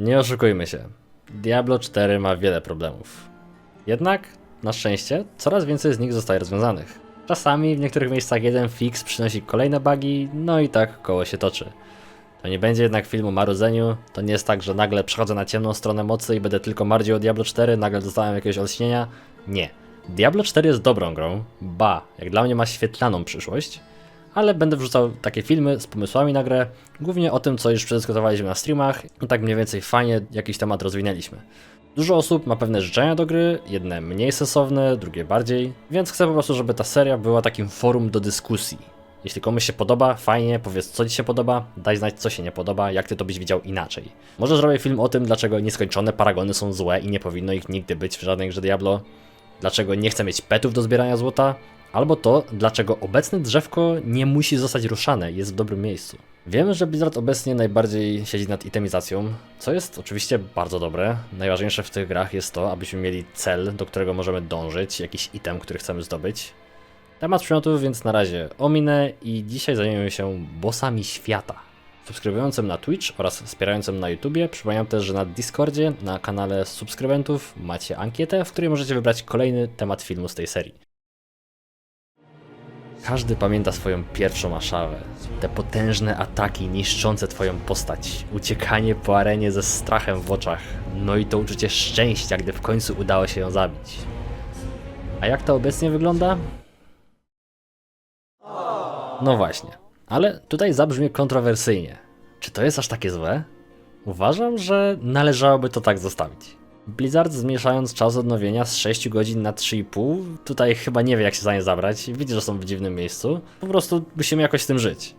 Nie oszukujmy się. Diablo 4 ma wiele problemów. Jednak, na szczęście, coraz więcej z nich zostaje rozwiązanych. Czasami w niektórych miejscach jeden fix przynosi kolejne bugi, no i tak koło się toczy. To nie będzie jednak film o marudzeniu, to nie jest tak, że nagle przechodzę na ciemną stronę mocy i będę tylko mardził o Diablo 4, nagle dostałem jakiegoś olśnienia. Nie. Diablo 4 jest dobrą grą, ba, jak dla mnie ma świetlaną przyszłość, ale będę wrzucał takie filmy z pomysłami na grę, głównie o tym, co już przedyskutowaliśmy na streamach i tak mniej więcej fajnie jakiś temat rozwinęliśmy. Dużo osób ma pewne życzenia do gry, jedne mniej sensowne, drugie bardziej, więc chcę po prostu, żeby ta seria była takim forum do dyskusji. Jeśli komuś się podoba, fajnie, powiedz co ci się podoba, daj znać co się nie podoba, jak ty to byś widział inaczej. Może zrobię film o tym, dlaczego nieskończone paragony są złe i nie powinno ich nigdy być w żadnej grze Diablo, dlaczego nie chcę mieć petów do zbierania złota, albo to, dlaczego obecne drzewko nie musi zostać ruszane, jest w dobrym miejscu. Wiemy, że Blizzard obecnie najbardziej siedzi nad itemizacją, co jest oczywiście bardzo dobre. Najważniejsze w tych grach jest to, abyśmy mieli cel, do którego możemy dążyć, jakiś item, który chcemy zdobyć. Temat przymiotów więc na razie ominę i dzisiaj zajmiemy się bossami świata. Subskrybującym na Twitch oraz wspierającym na YouTubie przypominam też, że na Discordzie, na kanale subskrybentów macie ankietę, w której możecie wybrać kolejny temat filmu z tej serii. Każdy pamięta swoją pierwszą aszawę. Te potężne ataki niszczące twoją postać, uciekanie po arenie ze strachem w oczach, no i to uczucie szczęścia, gdy w końcu udało się ją zabić. A jak to obecnie wygląda? No właśnie, ale tutaj zabrzmie kontrowersyjnie. Czy to jest aż takie złe? Uważam, że należałoby to tak zostawić. Blizzard zmniejszając czas odnowienia z 6 godzin na 3,5, tutaj chyba nie wie jak się za nie zabrać, widzi, że są w dziwnym miejscu, po prostu musimy jakoś z tym żyć.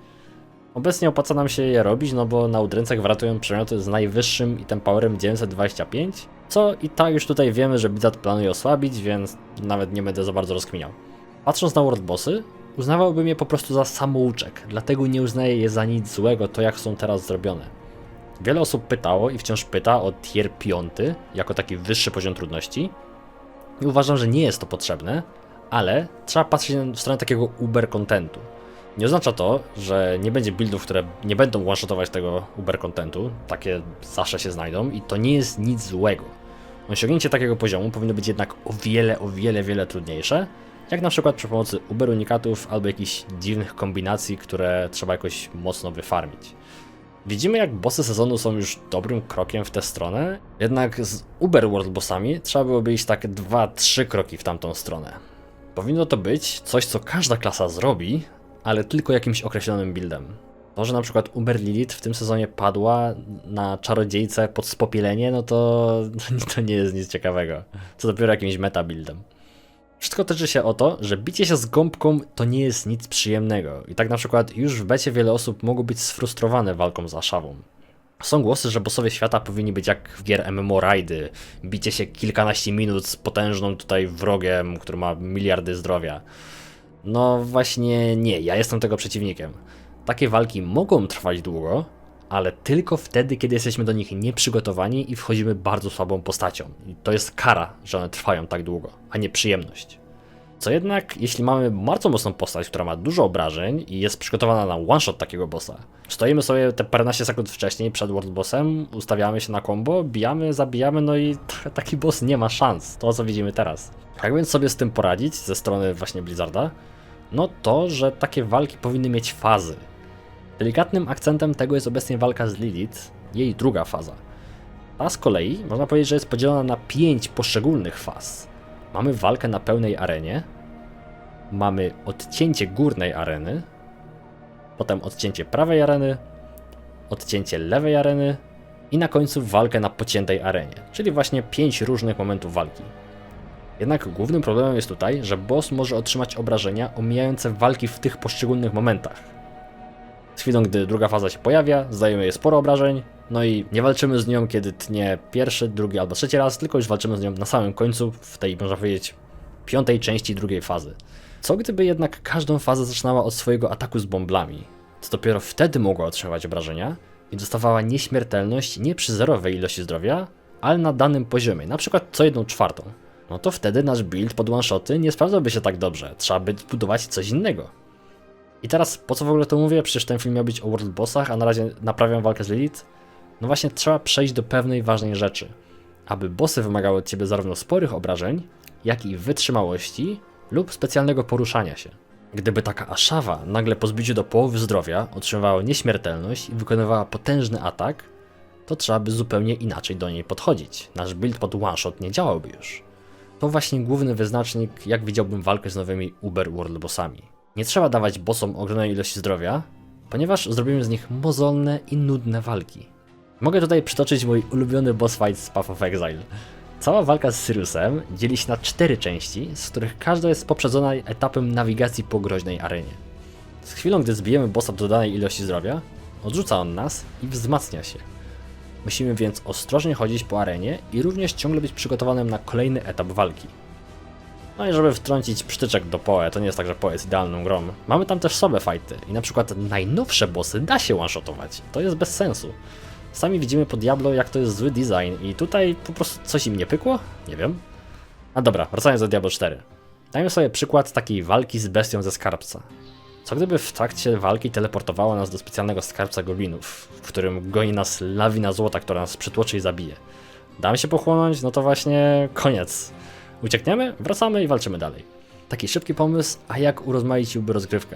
Obecnie opłaca nam się je robić, no bo na udręcach wratują przedmioty z najwyższym item powerem 925, co i tak już tutaj wiemy, że Blizzard planuje osłabić, więc nawet nie będę za bardzo rozkminiał. Patrząc na world bossy, uznawałbym je po prostu za samouczek, dlatego nie uznaję je za nic złego to jak są teraz zrobione. Wiele osób pytało i wciąż pyta o tier 5 jako taki wyższy poziom trudności. I uważam, że nie jest to potrzebne, ale trzeba patrzeć w stronę takiego uber contentu. Nie oznacza to, że nie będzie buildów, które nie będą one-shotować tego uber contentu. Takie zawsze się znajdą i to nie jest nic złego. Osiągnięcie takiego poziomu powinno być jednak o wiele, o wiele, wiele trudniejsze, jak na przykład przy pomocy uber unikatów albo jakichś dziwnych kombinacji, które trzeba jakoś mocno wyfarmić. Widzimy, jak bossy sezonu są już dobrym krokiem w tę stronę, jednak z Uber World bossami trzeba byłoby iść tak 2-3 kroki w tamtą stronę. Powinno to być coś, co każda klasa zrobi, ale tylko jakimś określonym buildem. To, że na przykład Uber Lilith w tym sezonie padła na czarodziejce pod spopielenie, no to, to nie jest nic ciekawego. Co dopiero jakimś meta buildem. Wszystko tyczy się o to, że bicie się z gąbką to nie jest nic przyjemnego. I tak na przykład już w becie wiele osób mogło być sfrustrowane walką z Ashawą. Są głosy, że bossowie świata powinni być jak w gier MMO rajdy. Bicie się kilkanaście minut z potężną tutaj wrogiem, który ma miliardy zdrowia. No właśnie nie, ja jestem tego przeciwnikiem. Takie walki mogą trwać długo, ale tylko wtedy, kiedy jesteśmy do nich nieprzygotowani i wchodzimy bardzo słabą postacią. I to jest kara, że one trwają tak długo, a nie przyjemność. Co jednak, jeśli mamy bardzo mocną postać, która ma dużo obrażeń i jest przygotowana na one-shot takiego bossa, stoimy sobie te paręnaście sekund wcześniej przed world bossem, ustawiamy się na combo, bijamy, zabijamy, no i taki boss nie ma szans. To, co widzimy teraz. Jak więc sobie z tym poradzić ze strony właśnie Blizzarda? No to, że takie walki powinny mieć fazy. Delikatnym akcentem tego jest obecnie walka z Lilith, jej druga faza. Ta z kolei można powiedzieć, że jest podzielona na pięć poszczególnych faz. Mamy walkę na pełnej arenie, mamy odcięcie górnej areny, potem odcięcie prawej areny, odcięcie lewej areny i na końcu walkę na pociętej arenie, czyli właśnie pięć różnych momentów walki. Jednak głównym problemem jest tutaj, że boss może otrzymać obrażenia omijające walki w tych poszczególnych momentach. Chwilą, gdy druga faza się pojawia, zdajemy jej sporo obrażeń, no i nie walczymy z nią, kiedy tnie pierwszy, drugi albo trzeci raz, tylko już walczymy z nią na samym końcu, w tej, można powiedzieć, piątej części drugiej fazy. Co gdyby jednak każdą fazę zaczynała od swojego ataku z bąblami? To dopiero wtedy mogła otrzymywać obrażenia i dostawała nieśmiertelność nie przy zerowej ilości zdrowia, ale na danym poziomie, na przykład co jedną czwartą. No to wtedy nasz build pod one-shoty nie sprawdzałby się tak dobrze, trzeba by budować coś innego. I teraz po co w ogóle to mówię? Przecież ten film miał być o World Bossach, a na razie naprawiam walkę z Lilith. No właśnie trzeba przejść do pewnej ważnej rzeczy. Aby bossy wymagały od ciebie zarówno sporych obrażeń, jak i wytrzymałości lub specjalnego poruszania się. Gdyby taka Ashawa nagle po zbiciu do połowy zdrowia otrzymywała nieśmiertelność i wykonywała potężny atak, to trzeba by zupełnie inaczej do niej podchodzić. Nasz build pod one shot nie działałby już. To właśnie główny wyznacznik, jak widziałbym walkę z nowymi Uber World Bossami. Nie trzeba dawać bossom ogromnej ilości zdrowia, ponieważ zrobimy z nich mozolne i nudne walki. Mogę tutaj przytoczyć mój ulubiony boss fight z Path of Exile. Cała walka z Siriusem dzieli się na cztery części, z których każda jest poprzedzona etapem nawigacji po groźnej arenie. Z chwilą, gdy zbijemy bossa do danej ilości zdrowia, odrzuca on nas i wzmacnia się. Musimy więc ostrożnie chodzić po arenie i również ciągle być przygotowanym na kolejny etap walki. No i żeby wtrącić przytyczek do Poe, to nie jest tak, że Poe jest idealną grą. Mamy tam też sobie fighty i na przykład najnowsze bossy da się one-shotować. To jest bez sensu. Sami widzimy po Diablo, jak to jest zły design i tutaj po prostu coś im nie pykło? Nie wiem. A dobra, wracając do Diablo 4. Dajmy sobie przykład takiej walki z bestią ze skarbca. Co gdyby w trakcie walki teleportowało nas do specjalnego skarbca goblinów, w którym goni nas lawina złota, która nas przytłoczy i zabije. Damy się pochłonąć, no to właśnie koniec. Uciekniemy, wracamy i walczymy dalej. Taki szybki pomysł, a jak urozmaiciłby rozgrywkę?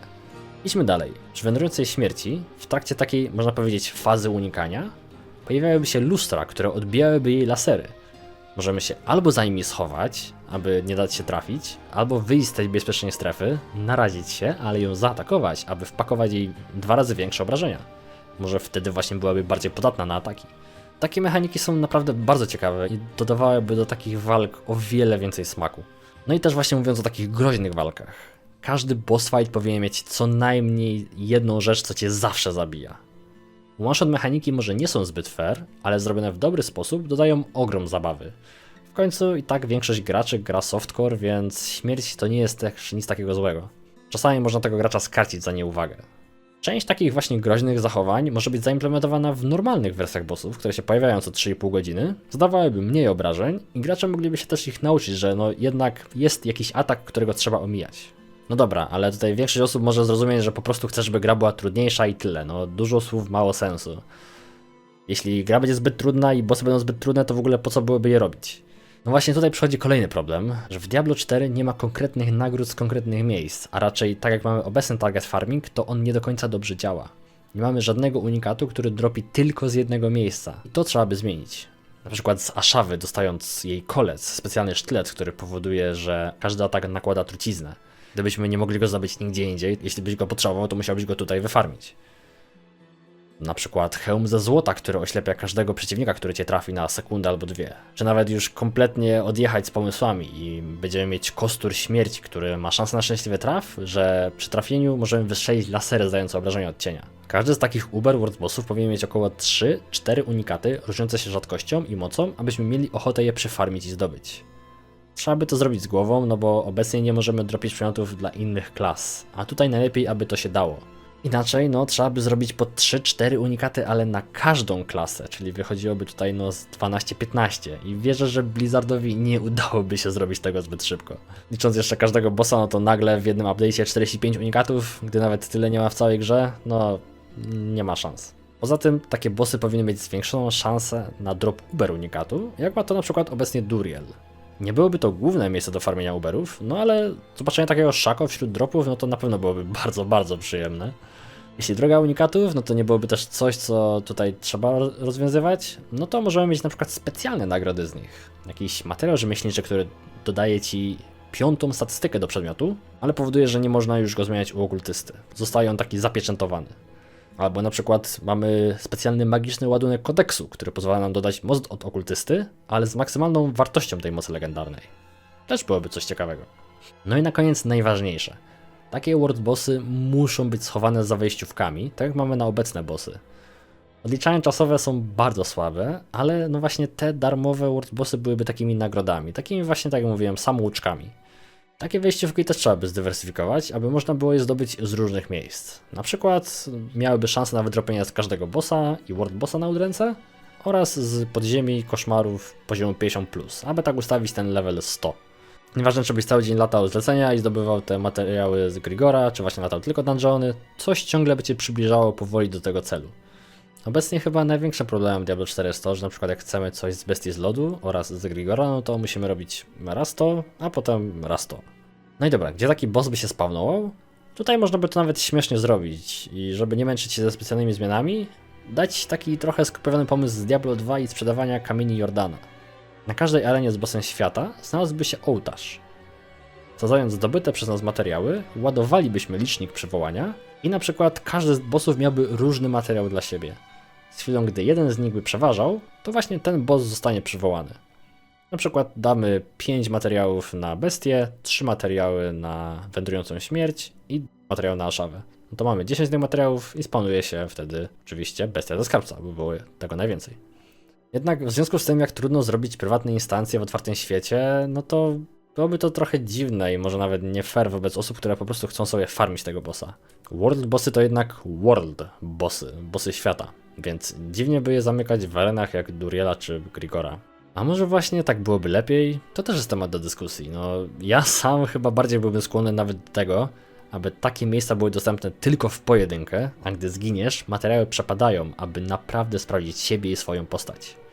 Idźmy dalej. Przy wędrującej śmierci, w trakcie takiej, można powiedzieć, fazy unikania, pojawiałyby się lustra, które odbijałyby jej lasery. Możemy się albo za nimi schować, aby nie dać się trafić, albo wyjść z tej bezpiecznej strefy, narazić się, ale ją zaatakować, aby wpakować jej dwa razy większe obrażenia. Może wtedy właśnie byłaby bardziej podatna na ataki. Takie mechaniki są naprawdę bardzo ciekawe i dodawałyby do takich walk o wiele więcej smaku. No i też właśnie mówiąc o takich groźnych walkach. Każdy boss fight powinien mieć co najmniej jedną rzecz, co cię zawsze zabija. One-shot mechaniki może nie są zbyt fair, ale zrobione w dobry sposób dodają ogrom zabawy. W końcu i tak większość graczy gra softcore, więc śmierć to nie jest też nic takiego złego. Czasami można tego gracza skarcić za nieuwagę. Część takich właśnie groźnych zachowań może być zaimplementowana w normalnych wersjach bossów, które się pojawiają co 3,5 godziny, zadawałyby mniej obrażeń i gracze mogliby się też ich nauczyć, że no jednak jest jakiś atak, którego trzeba omijać. No dobra, ale tutaj większość osób może zrozumieć, że po prostu chcesz, żeby gra była trudniejsza i tyle. No dużo słów, mało sensu. Jeśli gra będzie zbyt trudna i bossy będą zbyt trudne, to w ogóle po co byłoby je robić? No właśnie tutaj przychodzi kolejny problem, że w Diablo 4 nie ma konkretnych nagród z konkretnych miejsc, a raczej tak jak mamy obecny target farming, to on nie do końca dobrze działa. Nie mamy żadnego unikatu, który dropi tylko z jednego miejsca. I to trzeba by zmienić. Na przykład z Ashawy, dostając jej kolec, specjalny sztylet, który powoduje, że każdy atak nakłada truciznę. Gdybyśmy nie mogli go zdobyć nigdzie indziej, jeśli byś go potrzebował, to musiałbyś go tutaj wyfarmić. Na przykład hełm ze złota, który oślepia każdego przeciwnika, który cię trafi na sekundę albo dwie. Czy nawet już kompletnie odjechać z pomysłami i będziemy mieć kostur śmierci, który ma szansę na szczęśliwy traf, że przy trafieniu możemy wystrzelić lasery zdające obrażenia od cienia. Każdy z takich Uber World Bossów powinien mieć około 3-4 unikaty różniące się rzadkością i mocą, abyśmy mieli ochotę je przyfarmić i zdobyć. Trzeba by to zrobić z głową, no bo obecnie nie możemy dropić przedmiotów dla innych klas, a tutaj najlepiej, aby to się dało. Inaczej, no, trzeba by zrobić po 3-4 unikaty, ale na każdą klasę, czyli wychodziłoby tutaj no z 12-15 i wierzę, że Blizzardowi nie udałoby się zrobić tego zbyt szybko. Licząc jeszcze każdego bossa, no to nagle w jednym update'cie 45 unikatów, gdy nawet tyle nie ma w całej grze, no nie ma szans. Poza tym takie bossy powinny mieć zwiększoną szansę na drop Uber unikatu, jak ma to na przykład obecnie Duriel. Nie byłoby to główne miejsce do farmienia Uberów, no ale zobaczenie takiego szako wśród dropów, no to na pewno byłoby bardzo, bardzo przyjemne. Jeśli droga unikatów, no to nie byłoby też coś, co tutaj trzeba rozwiązywać, no to możemy mieć na przykład specjalne nagrody z nich. Jakiś materiał rzemieślniczy, który dodaje ci piątą statystykę do przedmiotu, ale powoduje, że nie można już go zmieniać u okultysty. Zostaje on taki zapieczętowany. Albo na przykład mamy specjalny magiczny ładunek kodeksu, który pozwala nam dodać moc od okultysty, ale z maksymalną wartością tej mocy legendarnej. Też byłoby coś ciekawego. No i na koniec najważniejsze. Takie world bossy muszą być schowane za wejściówkami, tak jak mamy na obecne bossy. Odliczania czasowe są bardzo słabe, ale no właśnie te darmowe world bossy byłyby takimi nagrodami, takimi właśnie tak jak mówiłem, samouczkami. Takie wejściówki też trzeba by zdywersyfikować, aby można było je zdobyć z różnych miejsc. Na przykład miałyby szansę na wydropienie z każdego bossa i world bossa na udręce oraz z podziemi koszmarów poziomu 50+, aby tak ustawić ten level 100. Nieważne, czy byś cały dzień latał zlecenia i zdobywał te materiały z Grigora, czy właśnie latał tylko dungeony, coś ciągle by cię przybliżało powoli do tego celu. Obecnie chyba największym problemem Diablo 4 jest to, że na przykład jak chcemy coś z bestii z lodu oraz z Grigora, no to musimy robić raz to, a potem raz to. No i dobra, gdzie taki boss by się spawnował? Tutaj można by to nawet śmiesznie zrobić i żeby nie męczyć się ze specjalnymi zmianami, dać taki trochę skupiony pomysł z Diablo 2 i sprzedawania kamieni Jordana. Na każdej arenie z bossem świata znalazłby się ołtarz. Zadając zdobyte przez nas materiały, ładowalibyśmy licznik przywołania i na przykład każdy z bossów miałby różny materiał dla siebie. Z chwilą, gdy jeden z nich by przeważał, to właśnie ten boss zostanie przywołany. Na przykład damy 5 materiałów na bestię, 3 materiały na wędrującą śmierć i materiał na Aszawę. No to mamy 10 tych materiałów i spawnuje się wtedy oczywiście bestia ze skarbca, bo było tego najwięcej. Jednak w związku z tym, jak trudno zrobić prywatne instancje w otwartym świecie, no to byłoby to trochę dziwne i może nawet nie fair wobec osób, które po prostu chcą sobie farmić tego bossa. World bossy to jednak world bossy, bossy świata, więc dziwnie by je zamykać w arenach jak Duriela czy Grigora. A może właśnie tak byłoby lepiej? To też jest temat do dyskusji. No, ja sam chyba bardziej byłbym skłonny nawet do tego, aby takie miejsca były dostępne tylko w pojedynkę, a gdy zginiesz, materiały przepadają, aby naprawdę sprawdzić siebie i swoją postać.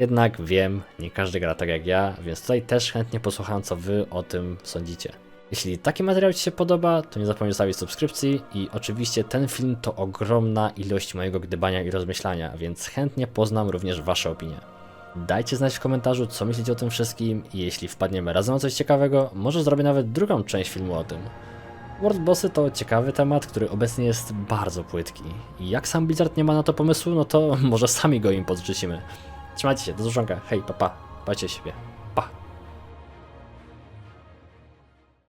Jednak wiem, nie każdy gra tak jak ja, więc tutaj też chętnie posłucham, co wy o tym sądzicie. Jeśli taki materiał Ci się podoba, to nie zapomnij zostawić subskrypcji i oczywiście ten film to ogromna ilość mojego gdybania i rozmyślania, więc chętnie poznam również Wasze opinie. Dajcie znać w komentarzu, co myślicie o tym wszystkim i jeśli wpadniemy razem o coś ciekawego, może zrobię nawet drugą część filmu o tym. World Bossy to ciekawy temat, który obecnie jest bardzo płytki. I jak sam Blizzard nie ma na to pomysłu, no to może sami go im podrzucimy. Trzymajcie się, do zobaczenia, hej, papa, pa. dbajcie o siebie.